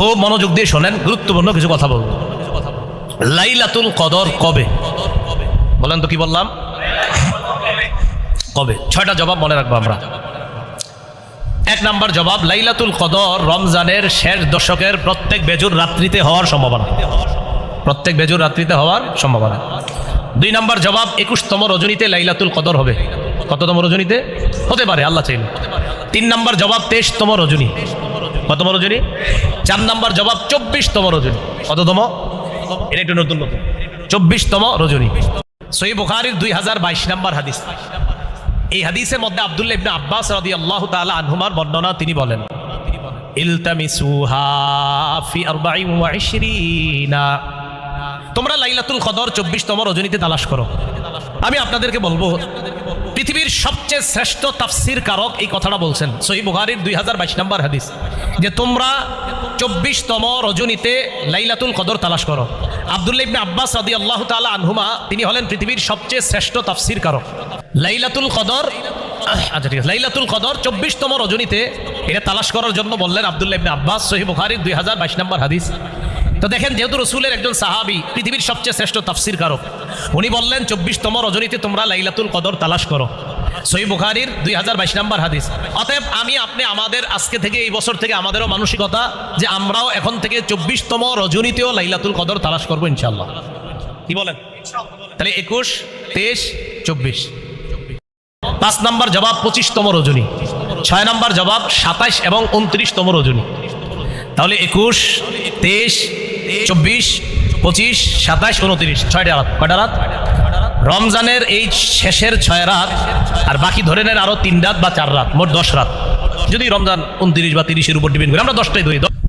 খুব মনোযোগ দিয়ে শোনেন, গুরুত্বপূর্ণ কিছু কথা বলব। লাইলাতুল কদর কবে? বলেন তো কি বললাম? কবে? ছয়টা জবাব মনে রাখব আমরা। এক নাম্বার জবাব, লাইলাতুল কদর রমজানের শেষ দশকের প্রত্যেক বেজুর রাত্রিতে হওয়ার সম্ভাবনা। প্রত্যেক বেজুর রাত্রিতে হওয়ার সম্ভাবনা। দুই নাম্বার জবাব, একুশতম রজনীতে লাইলাতুল কদর হবে। কততম রজনীতে? হতে পারে, আল্লাহ চাইলে। তিন নাম্বার জবাব, তেইশতম রজনী। কতম রজনী চার নাম্বার জবাব চব্বিশতম রজনী। কততম? এটা একটু নতুন নতুন। চব্বিশতম রজনী। সই বুখারির দুই হাজার বাইশ নাম্বার হাদিস। এই হাদিসের মধ্যে আব্দুল্লাহ ইবনে আব্বাস আল্লাহ তাআলা আনহুমার বর্ণনা তিনি বলেন তোমরা লাইলাতুল কদর চব্বিশতম রজনীতে তালাশ করো। আমি আপনাদেরকে বলব, পৃথিবীর সবচেয়ে শ্রেষ্ঠ তাফসির কারক এই কথাটা বলছেন। সহি বুখারির দুই হাজার বাইশ নম্বর হাদিস। যে তোমরা চব্বিশতম রজনীতে লাইলাতুল কদর তালাশ করো। আবদুল্লাহ ইবনে আব্বাস রাদি আল্লাহ তালা আনহুমা, তিনি হলেন পৃথিবীর সবচেয়ে শ্রেষ্ঠ তাফসির কারক। লাইলাতুল কদর আচ্ছা ঠিক আছে, লাইলাতুল কদর চব্বিশতম রজনীতে এটা তালাশ করার জন্য বললেন আবদুল্লাহ ইবনে আব্বাস সহি বুখারির দুই হাজার বাইশ নম্বর হাদিস। তো দেখেন, যেহেতু রসুলের একজন সাহাবি পৃথিবীর সবচেয়ে শ্রেষ্ঠ তাফসির কারক, উনি বললেন, চব্বিশতম রজনীতে তোমরা লাইলাতুল কদর তালাশ করো। সই বুখারির দুই হাজার বাইশ নম্বর হাদিস। অতএব আমি আপনি আমাদের আজকে থেকে, এই বছর থেকে আমাদেরও মানসিকতা যে আমরাও এখন থেকে চব্বিশতম রজনীতেও লাইলাতুল কদর তালাশ করব ইনশাল্লাহ কি বলেন? তাহলে একুশ, তেইশ, চব্বিশ। পাঁচ নম্বর জবাব পঁচিশতম রজনী। ছয় নম্বর জবাব সাতাইশ এবং উনত্রিশতম রজনী। তাহলে একুশ, তেইশ, চব্বিশ, পঁচিশ, সাতাইশ, উনত্রিশ। ছয়টা রাত কয়টা রাত রমজানের এই শেষের ছয় রাত আর বাকি ধরে নেন আরও তিন রাত বা চার রাত, মোট দশ রাত। যদি রমজান উনত্রিশ বা তিরিশের উপর ডিপেন্ড করে, আমরা দশটাই ধরি